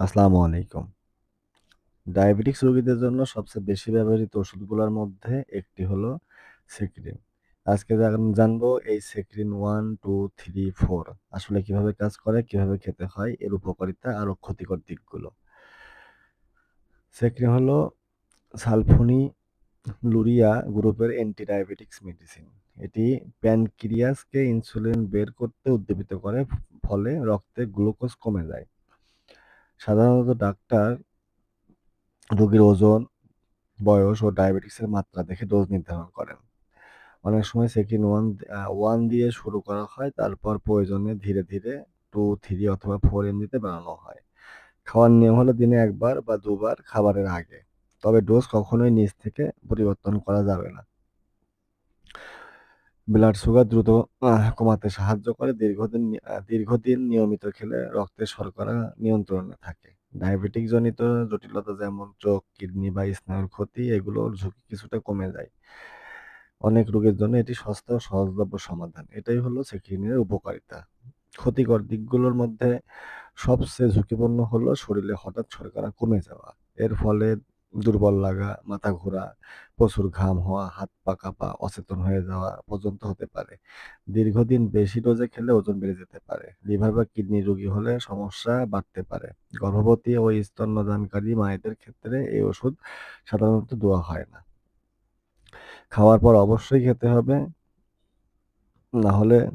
আসসালামু আলাইকুম। ডায়াবেটিকস রোগীদের জন্য সবচেয়ে বেশি ব্যবহৃত ওষুধগুলোর মধ্যে একটি হলো সেক্রিন। আজকে জান জানব এই সেক্রিন 1, 2, 3, 4 আসলে কীভাবে কাজ করে, কীভাবে খেতে হয়, এর উপকারিতা আর ক্ষতিকর দিকগুলো। সেক্রিন হলো সালফোনিলুরিয়া গ্রুপের অ্যান্টি-ডায়াবেটিকস মেডিসিন। এটি প্যানক্রিয়াসকে ইনসুলিন বের করতে উদ্দীপিত করে, ফলে রক্তে গ্লুকোজ কমে যায়। সাধারণত ডাক্তার রোগীর ওজন, বয়স ও ডায়াবেটিসের মাত্রা দেখে ডোজ নির্ধারণ করেন। অনেক সময় সেকেন্ড ওয়ান ওয়ান দিয়ে শুরু করা হয়, তারপর প্রয়োজনে ধীরে, ধীরে 2, 3 অথবা 4 এমজিতে বানানো হয়। খাওয়ার নিয়ম হলো দিনে একবার বা দুবার খাবারের আগে। তবে ডোজ কখনোই নিজ থেকে পরিবর্তন করা যাবে না। ব্লাড সুগার দ্রুত কমাতে সাহায্য করে। দীর্ঘদিন দীর্ঘদিন নিয়মিত খেলে রক্তের শর্করা নিয়ন্ত্রণে থাকে। ডায়াবেটিকজনিত জটিলতা যেমন চোখ, কিডনি বা স্নায়ুর ক্ষতি এগুলোর ঝুঁকি কিছুটা কমে যায়। অনেক রোগের জন্য এটি সস্তা ও সহজলভ্য সমাধান। এটাই হলো সেক্রিনের উপকারিতা। ক্ষতিকর দিকগুলোর মধ্যে সবচেয়ে ঝুঁকিপূর্ণ হলো শরীরে হঠাৎ শর্করা কমে যাওয়া। এর ফলে দুর্বল লাগা, মাথা ঘোরা, প্রচুর ঘাম হওয়া, হাত-পা কাঁপা, অচেতন হয়ে যাওয়া পর্যন্ত হতে পারে। দীর্ঘদিন বেশি ডোজে খেলে ওজন বেড়ে যেতে পারে। লিভার বা কিডনি রোগী হলে সমস্যা বাড়তে পারে। গর্ভবতী ও স্তন্যদানকারী মায়েদের ক্ষেত্রে এই ওষুধ সাধারণত দেওয়া হয় না। খাওয়ার পর অবশ্যই খেতে হবে। না হলে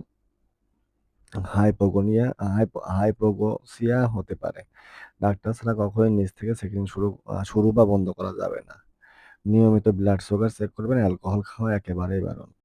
হাইপোগোনিয়া হাইপো হাইপোগোসিয়া হতে পারে। ডাক্তার ছাড়া কখনোই নিচ থেকে সেকেন্ড শুরু শুরু বা বন্ধ করা যাবে না। নিয়মিত ব্লাড সুগার চেক করবেন, অ্যালকোহল খাওয়া একেবারেই বারণ।